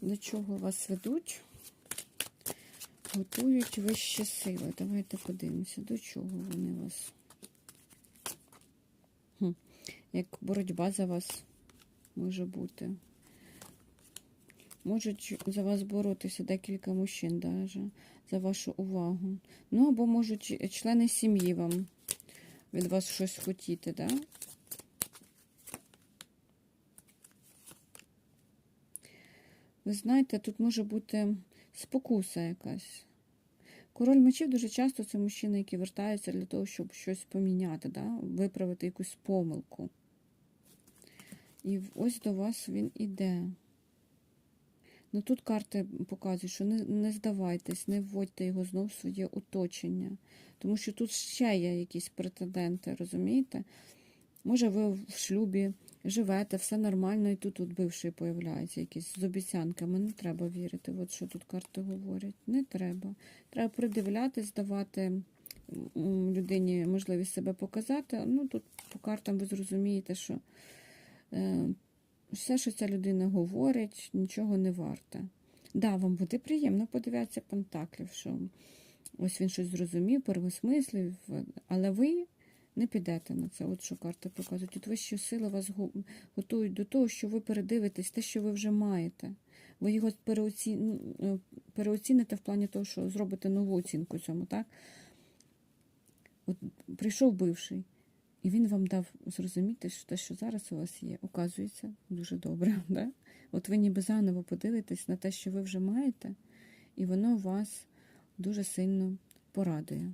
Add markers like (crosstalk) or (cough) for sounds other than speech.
до чого вас ведуть? Готують вищі сили. Давайте подивимося, до чого вони вас. Хм. Як боротьба за вас може бути. Можуть за вас боротися декілька мужчин, даже, за вашу увагу. Ну, або можуть члени сім'ї вам від вас щось хотіти, да? Ви знаєте, тут може бути спокуса якась. Король мечів дуже часто це мужчини, які вертаються для того, щоб щось поміняти, да? виправити якусь помилку. І ось до вас він іде. Ну тут карти показують, що не, не здавайтесь, не вводьте його знов в своє оточення. Тому що тут ще є якісь претенденти, розумієте? Може, ви в шлюбі живете, все нормально, і тут тут бивший появляється, якийсь з обіцянками. Не треба вірити. От що тут карти говорять. Не треба. Треба придивлятись, давати людині можливість себе показати. Ну, тут по картам ви зрозумієте, що е, все, що ця людина говорить, нічого не варте. Да, вам буде приємно подивитися Пентаклів, що ось він щось зрозумів, переосмислив, але ви не підете на це. От що карти показують. От вищі сили вас готують до того, що ви передивитесь те, що ви вже маєте. Ви його переоці... е, переоціните в плані того, що зробите нову оцінку цьому, так? От прийшов бивший, і він вам дав зрозуміти, що те, що зараз у вас є, оказується дуже добре. (laughs) Да? От ви ніби заново подивитесь на те, що ви вже маєте, і воно вас дуже сильно порадує.